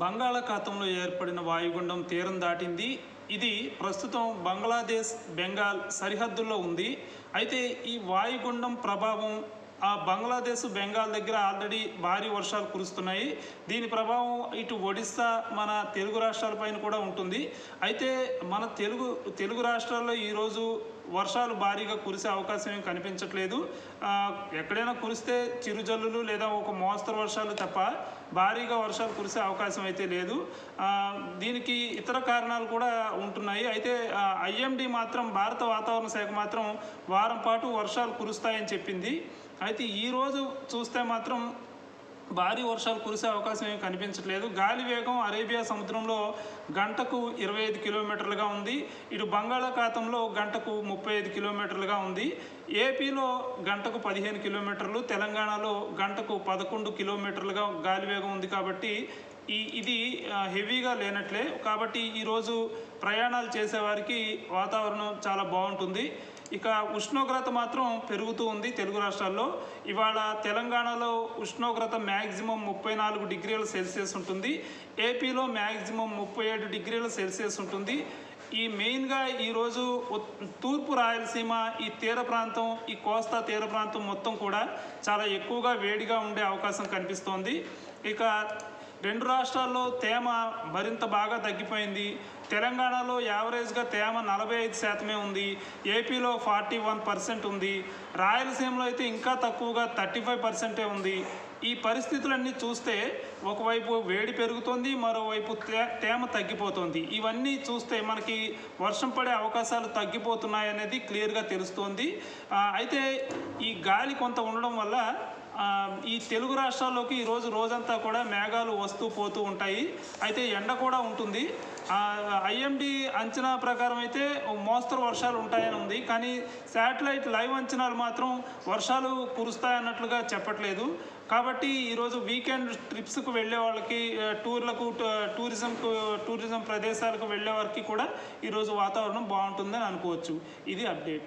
బంగాళాఖాతంలో ఏర్పడిన వాయుగుండం తీరం దాటింది. ఇది ప్రస్తుతం బంగ్లాదేశ్ బెంగాల్ సరిహద్దుల్లో ఉంది. అయితే ఈ వాయుగుండం ప్రభావం ఆ బంగ్లాదేశ్ బెంగాల్ దగ్గర ఆల్రెడీ భారీ వర్షాలు కురుస్తున్నాయి. దీని ప్రభావం ఇటు ఒడిస్సా మన తెలుగు రాష్ట్రాలపైన కూడా ఉంటుంది. అయితే మన తెలుగు తెలుగు రాష్ట్రాల్లో ఈరోజు వర్షాలు భారీగా కురిసే అవకాశం ఏం కనిపించట్లేదు. ఎక్కడైనా కురిస్తే చిరుజల్లులు లేదా ఒక మోస్తరు వర్షాలు తప్ప భారీగా వర్షాలు కురిసే అవకాశం అయితే లేదు. దీనికి ఇతర కారణాలు కూడా ఉంటున్నాయి. అయితే ఐఎండి మాత్రం భారత వాతావరణ శాఖ మాత్రం వారం పాటు వర్షాలు కురుస్తాయని చెప్పింది. అయితే ఈరోజు చూస్తే మాత్రం భారీ వర్షాలు కురిసే అవకాశం ఏమి కనిపించట్లేదు. గాలి వేగం అరేబియా సముద్రంలో గంటకు ఇరవై ఐదు కిలోమీటర్లుగా ఉంది. ఇటు బంగాళాఖాతంలో గంటకు ముప్పై ఐదు కిలోమీటర్లుగా ఉంది. ఏపీలో గంటకు పదిహేను కిలోమీటర్లు తెలంగాణలో గంటకు పదకొండు కిలోమీటర్లుగా గాలి వేగం ఉంది కాబట్టి ఈ ఇది హెవీగా లేనట్లే. కాబట్టి ఈరోజు ప్రయాణాలు చేసేవారికి వాతావరణం చాలా బాగుంటుంది. ఇక ఉష్ణోగ్రత మాత్రం పెరుగుతూ ఉంది తెలుగు రాష్ట్రాల్లో. ఇవాళ తెలంగాణలో ఉష్ణోగ్రత మ్యాక్సిమం ముప్పై నాలుగు డిగ్రీల సెల్సియస్ ఉంటుంది. ఏపీలో మ్యాక్సిమం ముప్పై ఏడు డిగ్రీల సెల్సియస్ ఉంటుంది. ఈ మెయిన్గా ఈరోజు తూర్పు రాయలసీమ ఈ తీర ప్రాంతం ఈ కోస్తా తీర ప్రాంతం మొత్తం కూడా చాలా ఎక్కువగా వేడిగా ఉండే అవకాశం కనిపిస్తోంది. ఇక రెండు రాష్ట్రాల్లో తేమ మరింత బాగా తగ్గిపోయింది. తెలంగాణలో యావరేజ్గా తేమ నలభై ఐదు శాతమే ఉంది. ఏపీలో ఫార్టీ వన్ పర్సెంట్ ఉంది. రాయలసీమలో అయితే ఇంకా తక్కువగా థర్టీ ఫైవ్ పర్సెంటే ఉంది. ఈ పరిస్థితులన్నీ చూస్తే ఒకవైపు వేడి పెరుగుతోంది మరోవైపు తే- తేమ తగ్గిపోతుంది. ఇవన్నీ చూస్తే మనకి వర్షం పడే అవకాశాలు తగ్గిపోతున్నాయి అనేది క్లియర్గా తెలుస్తోంది. అయితే ఈ గాలి కొంత ఉండడం వల్ల ఈ తెలుగు రాష్ట్రాల్లోకి ఈరోజు రోజంతా కూడా మేఘాలు వస్తూ పోతూ ఉంటాయి. అయితే ఎండ కూడా ఉంటుంది. ఐఎండి అంచనా ప్రకారం అయితే మోస్తరు వర్షాలు ఉంటాయని ఉంది. కానీ శాటిలైట్ లైవ్ అంచనాలు మాత్రం వర్షాలు కురుస్తాయన్నట్లుగా చెప్పట్లేదు. కాబట్టి ఈరోజు వీకెండ్ ట్రిప్స్కు వెళ్ళే వాళ్ళకి టూర్లకు టూరిజంకు టూరిజం ప్రదేశాలకు వెళ్ళే వారికి కూడా ఈరోజు వాతావరణం బాగుంటుందని అనుకోవచ్చు. ఇది అప్డేట్.